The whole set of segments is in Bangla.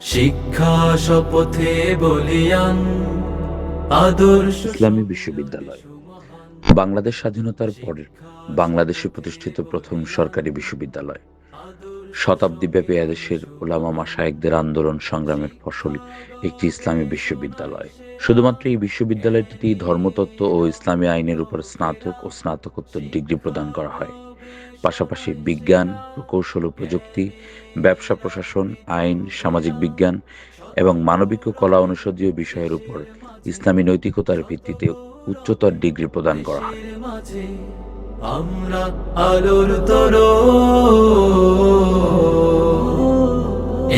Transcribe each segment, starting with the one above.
শিক্ষা শপথে বলিয়ান আদর্শ ইসলামী বিশ্ববিদ্যালয়। বাংলাদেশ স্বাধীনতার পর বাংলাদেশে প্রতিষ্ঠিত প্রথম সরকারি বিশ্ববিদ্যালয়। শতাব্দীব্যাপী এদেশের ওলামা মাসায়েকদের আন্দোলন সংগ্রামের ফসল একটি ইসলামী বিশ্ববিদ্যালয়। শুধুমাত্র এই বিশ্ববিদ্যালয়টিতেই ধর্মতত্ত্ব ও ইসলামী আইনের উপর স্নাতক ও স্নাতকোত্তর ডিগ্রি প্রদান করা হয়। পাশাপাশি বিজ্ঞান প্রকৌশল ও প্রযুক্তি, ব্যবসা প্রশাসন, আইন, সামাজিক বিজ্ঞান এবং মানবিক ও কলা অনুষদীয় বিষয়ের উপর ইসলামী নৈতিকতার ভিত্তিতে উচ্চতর ডিগ্রি প্রদান করা হয়। আমরা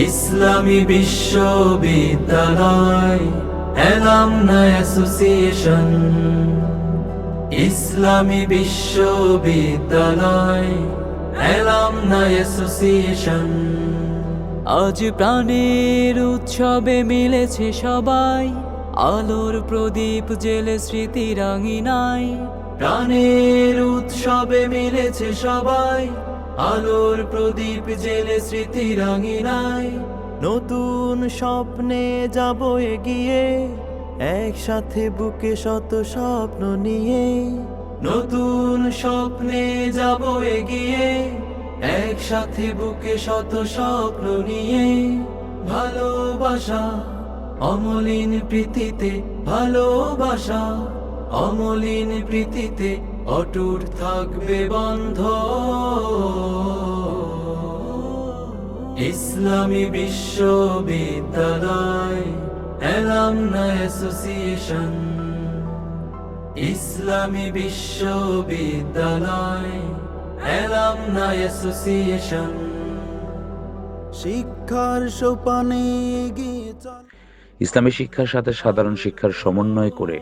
ইসলামী বিশ্ববিদ্যালয় এলামনা অ্যাসোসিয়েশন। ইসলামী বিশ্ববিদ্যালয় অ্যাসোসিয়েশন। আজ প্রাণের উৎসবে মিলেছে সবাই, আলোর প্রদীপ জেলে স্মৃতি রাঙিনাই প্রাণের উৎসবে মিলেছে সবাই, আলোর প্রদীপ জেলে স্মৃতি রাঙিনায়। নতুন স্বপ্নে যাব এগিয়ে একসাথে বুকে শত স্বপ্ন নিয়ে, নতুন স্বপ্নে যাব এগিয়ে। একসাথে বুকে শত স্বপ্ন নিয়ে, ভালোবাসা অমলিন প্রীতিতে, ভালোবাসা অমলিন প্রীতিতে অটুট থাকবে বন্ধ। ইসলামী বিশ্ববিদ্যালয় ইসলামী বিশ্ববিদ্যালয়। শিক্ষার সোপানে ইসলামী শিক্ষার সাথে সাধারণ শিক্ষার সমন্বয় করে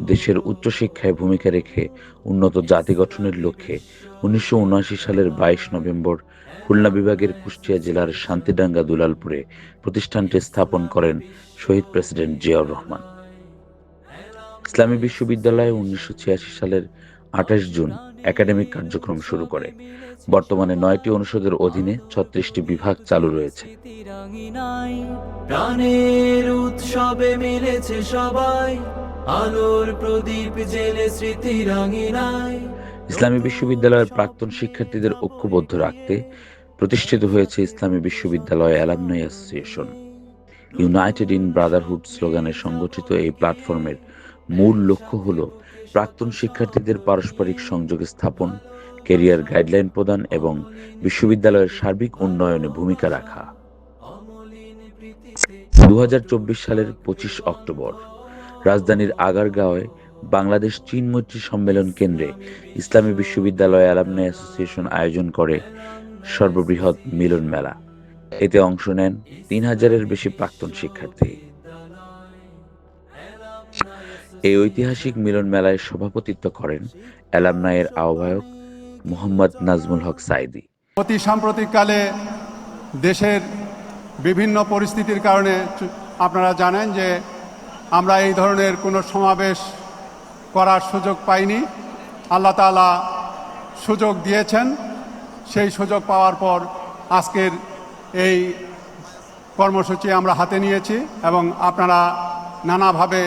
দেশের উচ্চশিক্ষায় ভূমিকা রেখে উন্নত জাতি গঠনের লক্ষ্যে উনিশশো উনআশি সালের বাইশ নভেম্বর খুলনা বিভাগের কুষ্টিয়া জেলার শান্তিডাঙ্গা দুলালপুরে প্রতিষ্ঠানটি স্থাপন করেন শহীদ প্রেসিডেন্ট জিয়াউর রহমান। ইসলামী বিশ্ববিদ্যালয় উনিশশো সালের আঠাশ জুন একাডেমিক কার্যক্রম শুরু করে। বর্তমানে নয়টি অনুষদের অধীনে ছত্রিশটি বিভাগ চালু রয়েছে। প্রাণের উৎসবে মিলেছে সবাই আলোর প্রদীপ জেলে স্মৃতি রাঙিনায়। ইসলামী বিশ্ববিদ্যালয়ের প্রাক্তন শিক্ষার্থীদের ঐক্যবদ্ধ রাখতে প্রতিষ্ঠিত হয়েছে ইসলামী বিশ্ববিদ্যালয় alumni association. United in brotherhood স্লোগানে সংগঠিত এই প্ল্যাটফর্মের মূল লক্ষ্য হল প্রাক্তন শিক্ষার্থীদের পারস্পরিক সংযোগ স্থাপন কেরিয়ার গাইডলাইন প্রদান এবং বিশ্ববিদ্যালয়ের সার্বিক উন্নয়নে ভূমিকা রাখা। দু হাজার চব্বিশ সালের পঁচিশ অক্টোবর, রাজধানীর আগারগাঁওয়ে বাংলাদেশ চীন মৈত্রী সম্মেলন কেন্দ্রে ইসলামী বিশ্ববিদ্যালয় অ্যালামনাই অ্যাসোসিয়েশন আয়োজন করে সর্ববৃহৎ মিলন মেলা। এতে অংশ নেন তিন হাজারের বেশি প্রাক্তন শিক্ষার্থী। এই ঐতিহাসিক মিলন মেলায় সভাপতিত্ব করেন অ্যালামনাইয়ের আহ্বায়ক মোহাম্মদ নাজমুল হক সাইদি। অতি সাম্প্রতিককালে দেশের বিভিন্ন পরিস্থিতির কারণে আপনারা জানেন যে আমরা এই ধরনের কোনো সমাবেশ করার সুযোগ পাইনি। আল্লাহ তাআলা সুযোগ দিয়েছেন। সেই সুযোগ পাওয়ার পর আজকের এই কর্মসূচি আমরা হাতে নিয়েছি এবং আপনারা নানাভাবে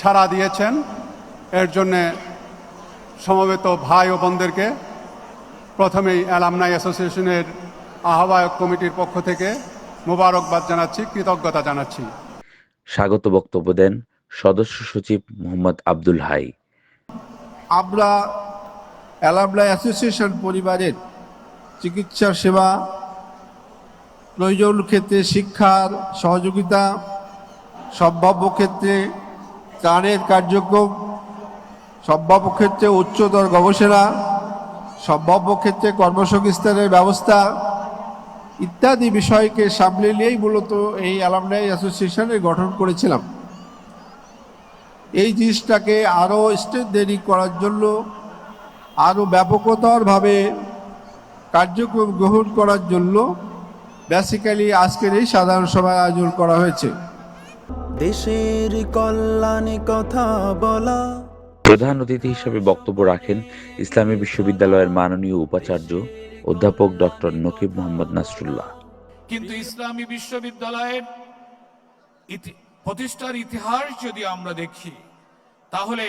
সাড়া দিয়েছেন। এর জন্যে সমবেত ভাই ও বোনদেরকে প্রথমেই অ্যালামনাই অ্যাসোসিয়েশনের আহ্বায়ক কমিটির পক্ষ থেকে মোবারকবাদ জানাচ্ছি কৃতজ্ঞতা জানাচ্ছি। স্বাগত বক্তব্য দেন সদস্য সচিব মোহাম্মদ আব্দুল হাই। আমরা অ্যালামনাই অ্যাসোসিয়েশন পরিবারের চিকিৎসা সেবা প্রয়োজন ক্ষেত্রে শিক্ষার সহযোগিতা, সম্ভাব্য ক্ষেত্রে ত্রাণের কার্যক্রম, সম্ভাব্য ক্ষেত্রে উচ্চতর গবেষণা, সম্ভাব্য ক্ষেত্রে কর্মসংস্থানের ব্যবস্থা ইত্যাদি বিষয়কে সামলে নিয়েই মূলত এই অ্যালামনাই অ্যাসোসিয়েশনের গঠন করেছিলাম। এই জিনিসটাকে আরও স্ট্রেন্থেনিং করার জন্য আরও ব্যাপকতরভাবে কার্যক্রম গ্রহণ করার জন্য বেসিক্যালি আজকের এই সাধারণ সভার আয়োজন করা হয়েছে। দেশের কল্যাণে কথা বলা। প্রধান অতিথি হিসেবে বক্তব্য রাখেন ইসলামী বিশ্ববিদ্যালয়ের মাননীয় উপাচার্য অধ্যাপক ডক্টর নকিব মোহাম্মদ নাসরুল্লাহ। কিন্তু ইসলামী বিশ্ববিদ্যালয়ের প্রতিষ্ঠার ইতিহাস যদি আমরা দেখি তাহলে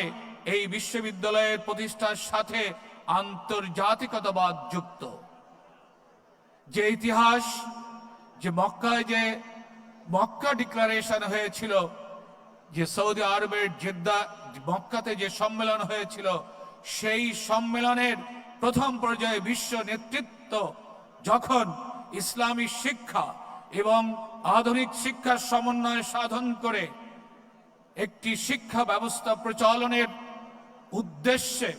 এই বিশ্ববিদ্যালয়ের প্রতিষ্ঠার সাথে আন্তর্জাতিকতাবাদ যুক্ত। যে ইতিহাস যে মক্কায় যে মক্কা ডিক্লারেশন হয়েছিল, যে সৌদি আরবের জেদ্দা, মক্কাতে যে সম্মেলন হয়েছিল, সেই সম্মেলনের প্রথম পর্যায়ে বিশ্ব নেতৃত্ব যখন ইসলামী শিক্ষা এবং আধুনিক শিক্ষার সমন্বয় সাধন করে একটি শিক্ষা ব্যবস্থা প্রচলনের উদ্দেশ্যে,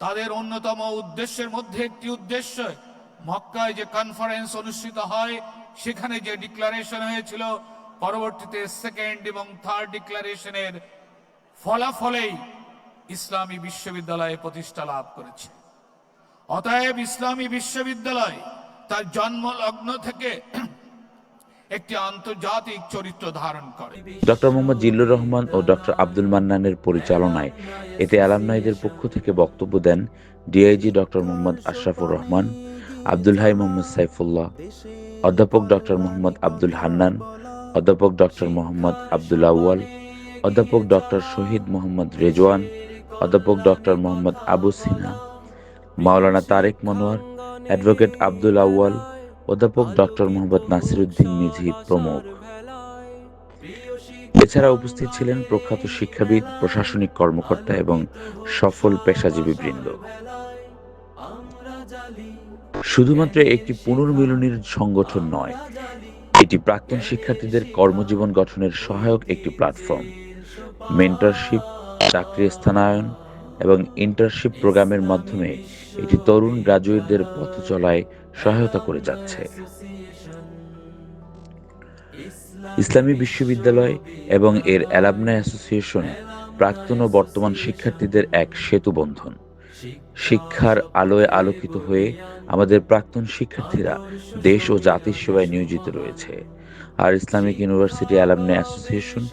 তাদের অন্যতম উদ্দেশ্যের মধ্যে একটি উদ্দেশ্য মক্কায় যে কনফারেন্স অনুষ্ঠিত হয়, সেখানে যে ডিক্লারেশন হয়েছিল, পরবর্তীতে সেকেন্ড এবং থার্ড ডিক্লারেশনের ফলাফলেই ইসলামী বিশ্ববিদ্যালয়ে প্রতিষ্ঠা লাভ করেছে। অতএব ইসলামী বিশ্ববিদ্যালয় তার জন্ম লগ্ন থেকে একটি আন্তর্জাতিক চরিত্র ধারণ করে। ডক্টর মোহাম্মদ জিল্লুর রহমান ও ডক্টর আব্দুল মান্নানের পরিচালনায় এতে অ্যালামনাইদের পক্ষ থেকে বক্তব্য দেন ডিআইজি ডক্টর মোহাম্মদ আশরাফুর রহমান। আব্দুল হাই মোহাম্মদ সাইফুল্লাহ, অধ্যাপক ডক্টর মোহাম্মদ আব্দুল হান্নান, অধ্যাপক ডক্টর মোহাম্মদ আব্দুল আউয়াল, অধ্যাপক ডক্টর শহীদ মোহাম্মদ রেজওয়ান, অধ্যাপক ডক্টর মোহাম্মদ আবু সিনহা, মাওলানা তারেক মনোয়ার, অ্যাডভোকেট আব্দুল আউয়াল, অধ্যাপক ডক্টর মোহাম্মদ নাসিরুদ্দিন মিঝি প্রমুখ। এছাড়া উপস্থিত ছিলেন প্রখ্যাত শিক্ষাবিদ, প্রশাসনিক কর্মকর্তা এবং সফল পেশাজীবী বৃন্দ শুধুমাত্র একটি পুনর্মিলনীর সংগঠন নয়, এটি প্রাক্তন শিক্ষার্থীদের কর্মজীবন গঠনের সহায়ক একটি প্ল্যাটফর্ম। মেন্টরশিপ, চাকরি স্থানায়ন এবং ইন্টার্নশিপ প্রোগ্রামের মাধ্যমে এটি তরুণ গ্রাজুয়েটদের পথ চলায় সহায়তা করে যাচ্ছে। ইসলামী বিশ্ববিদ্যালয় এবং এর অ্যালাবনা অ্যাসোসিয়েশন প্রাক্তন ও বর্তমান শিক্ষার্থীদের এক সেতু বন্ধন শিক্ষার আলোয় আলোকিত হয়ে আমাদের প্রাক্তন শিক্ষার্থীরা দেশ ও জাতির সেবায় নিয়োজিত রয়েছে। আর ইসলামিক ইউনিভার্সিটি অ্যালামনাই অ্যাসোসিয়েশন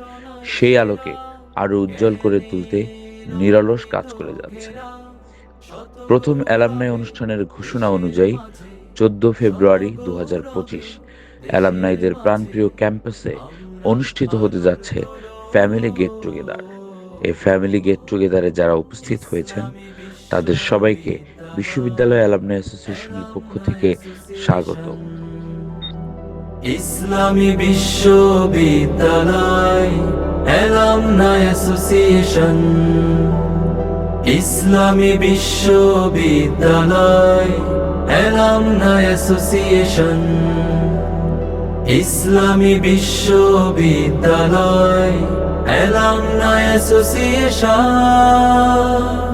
সেই আলোকে আরও উজ্জ্বল করে তুলতে নিরলস কাজ করে যাচ্ছে। প্রথম অ্যালামনাই অনুষ্ঠানের ঘোষণা অনুযায়ী চোদ্দ ফেব্রুয়ারি দু হাজার পঁচিশ অ্যালামনাইদের প্রাণপ্রিয় ক্যাম্পাসে অনুষ্ঠিত হতে যাচ্ছে ফ্যামিলি গেট টুগেদার। এই ফ্যামিলি গেট টুগেদারে যারা উপস্থিত হয়েছেন তাদের সবাইকে বিশ্ববিদ্যালয় অ্যালামনাই অ্যাসোসিয়েশনের পক্ষ থেকে স্বাগত। ইসলামী বিশ্ববিদ্যালয় অ্যালামনাই অ্যাসোসিয়েশন। ইসলামী বিশ্ববিদ্যালয় অ্যালামনাই অ্যাসোসিয়েশন। ইসলামী বিশ্ববিদ্যালয় অ্যালামনাই অ্যাসোসিয়েশন।